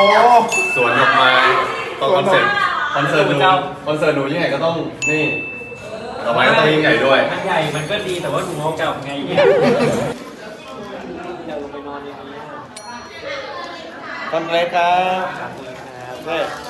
โอ้สวนดอกไม้ตอนคอนเสิร์ตคอนเสิร์ตหนูคอนเสิร์ตหนูยิ่งใหญ่ก็ต้องนี่ดอกไม้ก็ต้องยิ่งใหญ่ด้วย มันใหญ่ มันก็ดีแต่ว่าหนูเอากลับไงเนี่ยอยากลงไปนอนอย่างนี้คอนเกรสครับขอบคุณครับ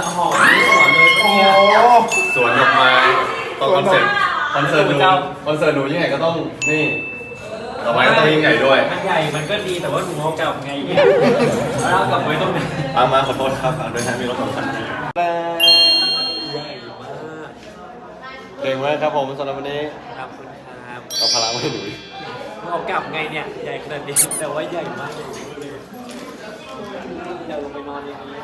ละหอมนี่สอนเลยปะเนี่ยโอ้สวนดอกไม้ตอนคอนเสิร์ตคอนเสิร์ตหนูคอนเสิร์ตหนูยิ่งใหญ่ก็ต้องนี่ดอกไม้ก็ต้องยิ่งใหญ่ด้วยมันใหญ่ มันก็ดีแต่ว่าหนูเอากลับไงเนี่ยเอากลับไว้ตรงไหนตามมาขอโทษครับฝากด้วยนะมีรถสองคันใหญ่มากเก่งมากครับผมสำหรับวันนี้ขอบคุณครับเอาพลังมาให้หนูเอากลับไงเนี่ย ใหญ่ขนาดนี้แต่ว่าใหญ่มากเลยอยากลงไปนอนอย่างนี้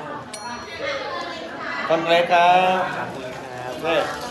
คนเกรกครับ